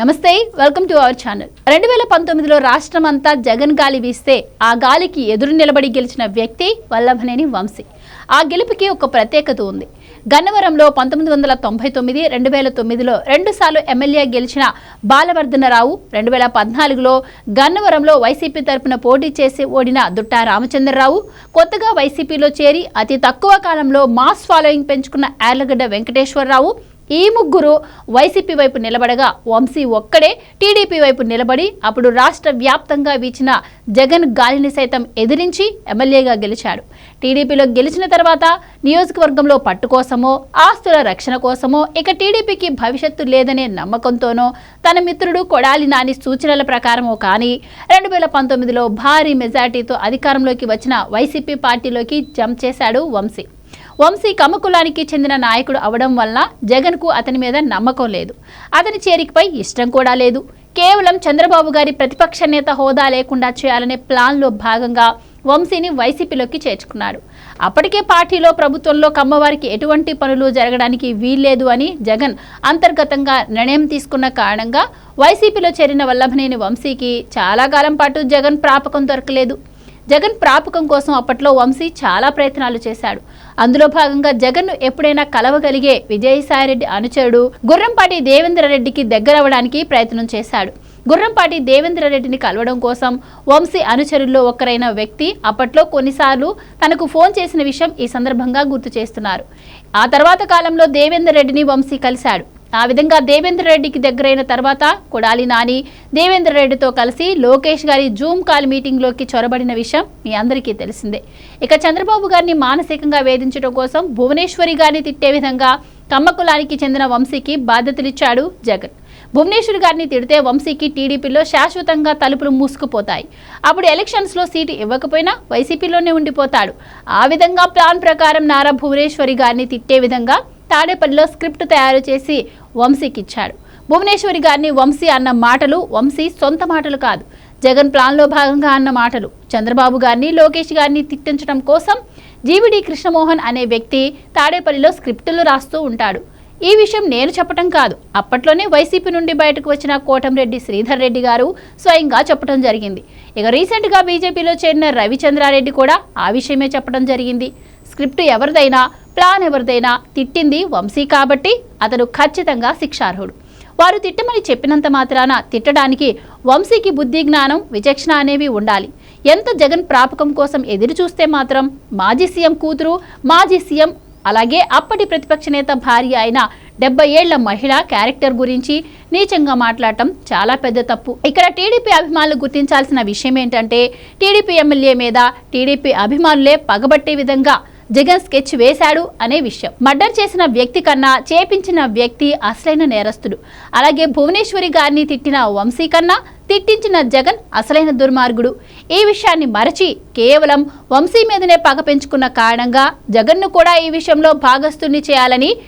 నమస్తే welcome to our channel. రెండు వేల పంతొమ్మిదిలో రాష్ట్రం అంతా జగన్ గాలి వీస్తే ఆ గాలికి ఎదురు నిలబడి గెలిచిన వ్యక్తి వల్లభనేని వంశీ. ఆ గెలుపుకి ఒక ప్రత్యేకత ఉంది. గన్నవరంలో పంతొమ్మిది వందల తొంభై తొమ్మిది రెండు వేల తొమ్మిదిలో రెండుసార్లు ఎమ్మెల్యే గెలిచిన బాలవర్ధనరావు రెండు వేల పద్నాలుగులో గన్నవరంలో వైసీపీ తరపున పోటీ చేసి ఓడిన దుట్టా రామచంద్రరావు కొత్తగా వైసీపీలో చేరి అతి తక్కువ కాలంలో మాస్ ఫాలోయింగ్ పెంచుకున్న యార్లగడ్డ వెంకటేశ్వరరావు ఈ ముగ్గురు వైసీపీ వైపు నిలబడగా వంశీ ఒక్కడే టీడీపీ వైపు నిలబడి అప్పుడు రాష్ట్ర వ్యాప్తంగా వీచిన జగన్ గాలిని సైతం ఎదిరించి ఎమ్మెల్యేగా గెలిచాడు. టీడీపీలో గెలిచిన తర్వాత నియోజకవర్గంలో పట్టు కోసమో ఆస్తుల రక్షణ కోసమో ఇక టీడీపీకి భవిష్యత్తు లేదనే నమ్మకంతోనో తన మిత్రుడు కొడాలి నాని సూచనల ప్రకారమో కానీ రెండు వేల పంతొమ్మిదిలో భారీ మెజార్టీతో అధికారంలోకి వచ్చిన వైసీపీ పార్టీలోకి జంప్ చేశాడు వంశీ. వంశీ కమకులానికి చెందిన నాయకుడు అవడం వలన జగన్కు అతని మీద నమ్మకం లేదు. అతని చేరికపై ఇష్టం కూడా లేదు. కేవలం చంద్రబాబు గారి ప్రతిపక్ష నేత హోదా లేకుండా చేయాలనే ప్లాన్లో భాగంగా వంశీని వైసీపీలోకి చేర్చుకున్నాడు. అప్పటికే పార్టీలో ప్రభుత్వంలో కమ్మవారికి ఎటువంటి పనులు జరగడానికి వీల్లేదు అని జగన్ అంతర్గతంగా నిర్ణయం తీసుకున్న కారణంగా వైసీపీలో చేరిన వల్లభనేని వంశీకి చాలా కాలం పాటు జగన్ ప్రాపకం దొరకలేదు. జగన్ ప్రాపకం కోసం అప్పట్లో వంశీ చాలా ప్రయత్నాలు చేశాడు. అందులో భాగంగా జగన్ ఎప్పుడైనా కలవగలిగే విజయసాయిరెడ్డి అనుచరుడు గుర్రంపాటి దేవేంద్రరెడ్డికి దగ్గరవడానికి ప్రయత్నం చేశాడు. గుర్రంపాటి దేవేంద్రరెడ్డిని కలవడం కోసం వంశీ అనుచరుల్లో ఒకరైన వ్యక్తి అప్పట్లో కొన్నిసార్లు తనకు ఫోన్ చేసిన విషయం ఈ సందర్భంగా గుర్తు చేస్తున్నారు. ఆ తర్వాత కాలంలో దేవేందర్ రెడ్డిని వంశీ కలిశాడు. ఆ విధంగా దేవేంద్ర రెడ్డికి దగ్గరైన తర్వాత కొడాలి నాని దేవేంద్ర రెడ్డితో కలిసి లోకేష్ గారి జూమ్ కాల్ మీటింగ్లోకి చొరబడిన విషయం మీ అందరికీ తెలిసిందే. ఇక చంద్రబాబు గారిని మానసికంగా వేధించడం కోసం భువనేశ్వరి గారిని తిట్టే విధంగా కమ్మకులానికి చెందిన వంశీకి బాధ్యతలిచ్చాడు జగన్. భువనేశ్వరి గారిని తిడితే వంశీకి టీడీపీలో శాశ్వతంగా తలుపులు మూసుకుపోతాయి. అప్పుడు ఎలక్షన్స్లో సీటు ఇవ్వకపోయినా వైసీపీలోనే ఉండిపోతాడు. ఆ విధంగా ప్లాన్ ప్రకారం నారా భువనేశ్వరి గారిని తిట్టే విధంగా తాడేపల్లిలో స్క్రిప్ట్ తయారు చేసి వంశీకిచ్చాడు. భువనేశ్వరి గారిని వంశీ అన్న మాటలు వంశీ సొంత మాటలు కాదు. జగన్ ప్లాన్లో భాగంగా అన్న మాటలు. చంద్రబాబు గారిని లోకేష్ గారిని తిట్టించడం కోసం జీవిడి కృష్ణమోహన్ అనే వ్యక్తి తాడేపల్లిలో స్క్రిప్టులు రాస్తూ ఉంటాడు. ఈ విషయం నేను చెప్పటం కాదు. అప్పట్లోనే వైసీపీ నుండి బయటకు వచ్చిన కోటంరెడ్డి శ్రీధర్ రెడ్డి గారు స్వయంగా చెప్పడం జరిగింది. ఇక రీసెంట్గా బీజేపీలో చేరిన రవిచంద్రారెడ్డి కూడా ఆ విషయమే చెప్పడం జరిగింది. స్క్రిప్ట్ ఎవరిదైనా ప్లాన్ ఎవరిదైనా తిట్టింది వంశీ కాబట్టి అతను ఖచ్చితంగా శిక్షార్హుడు. వారు తిట్టమని చెప్పినంత మాత్రాన తిట్టడానికి వంశీకి బుద్ధి జ్ఞానం విచక్షణ అనేవి ఉండాలి. ఎంత జగన్ ప్రాపకం కోసం ఎదురు చూస్తే మాత్రం మాజీ సీఎం కూతురు మాజీ సీఎం అలాగే అప్పటి ప్రతిపక్ష నేత భార్య అయిన డెబ్బై ఏళ్ళ మహిళ క్యారెక్టర్ గురించి నీచంగా మాట్లాడటం చాలా పెద్ద తప్పు. ఇక్కడ టీడీపీ అభిమానులు గుర్తించాల్సిన విషయం ఏంటంటే టీడీపీ ఎమ్మెల్యే మీద టీడీపీ అభిమానులే పగబట్టే విధంగా జగన్ స్కెచ్ వేశాడు అనే విషయం. మర్డర్ చేసిన వ్యక్తి కన్నా చేపించిన వ్యక్తి అసలైన నేరస్తుడు. అలాగే భువనేశ్వరి గారిని తిట్టిన వంశీ కన్నా తిట్టించిన జగన్ అసలైన దుర్మార్గుడు. ఈ విషయాన్ని మరచి కేవలం వంశీ మీదనే పగ పెంచుకున్న కారణంగా జగన్ను కూడా ఈ విషయంలో భాగస్తుని చేయాలని